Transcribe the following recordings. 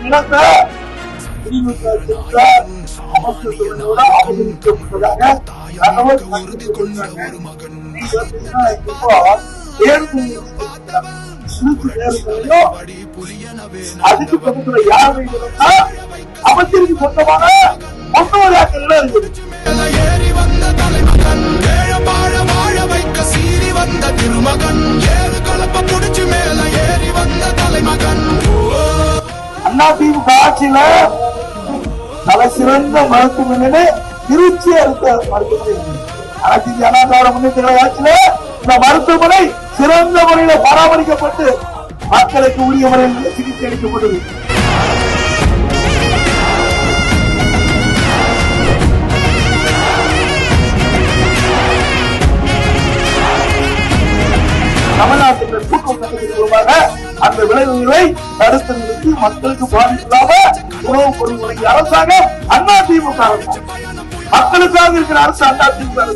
இனத்தை திமுக சென்ற அமைச்சர்களோட ஆதரிக்கப்பட்டதாக தகவல் கண்டுபிடிச்சிருக்காங்க. நீங்க அதுக்கு பக்கத்துல யார் வைக்கிறோம்னா சொந்தமான ஒன்னோராக்கள் ஏறி வந்த தலைமகன் வாழ வைக்க சீறி வந்த திருமகன் அண்ணா திமுக ஆட்சியில தலை சிறந்த மருத்துவமனை திருச்சி அடுத்த மருத்துவமனை. அனைத்து இந்திய முன்னேற்ற ஆட்சியில இந்த மருத்துவமனை சிறந்த முறையில பராமரிக்கப்பட்டு மக்களுக்கு உரிய முறையில் சிகிச்சை அளிக்கப்பட்டது. தமிழ்நாட்டில் கூட்டம் அந்த விளைவுகளை தடுத்து நிறுத்தி மக்களுக்கு பாதிப்பில்லாம உணவுப் பொருள் அரசாங்கம் அண்ணா திமுக அரசு. மக்களுக்காக இருக்கிற அரசு அண்ணா திமுக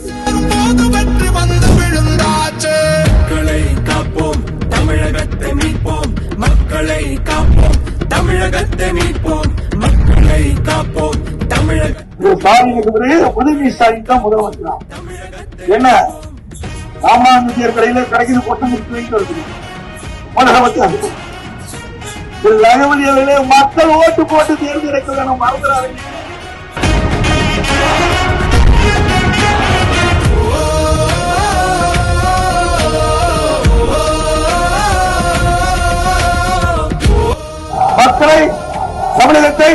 மக்களை காப்போம் தமிழகத்தை மீட்போம். மக்களை காப்போம் தமிழகத்தை மீட்போம். மக்களை காப்போம் தமிழக இது ஸ்டாலினுக்கு பிறகு உதவி ஸ்டாலின் தான் முதலமைச்சர்? என்ன? ராமானுஜர் கடையில கடைக்கு கொட்டம் முடித்து வைத்து வருது முதலமைச்சர் மக்கள் ஓட்டு போட்டு தேர்ந்தெடுக்க மறந்துடாதீங்க. மக்களை தமிழகத்தை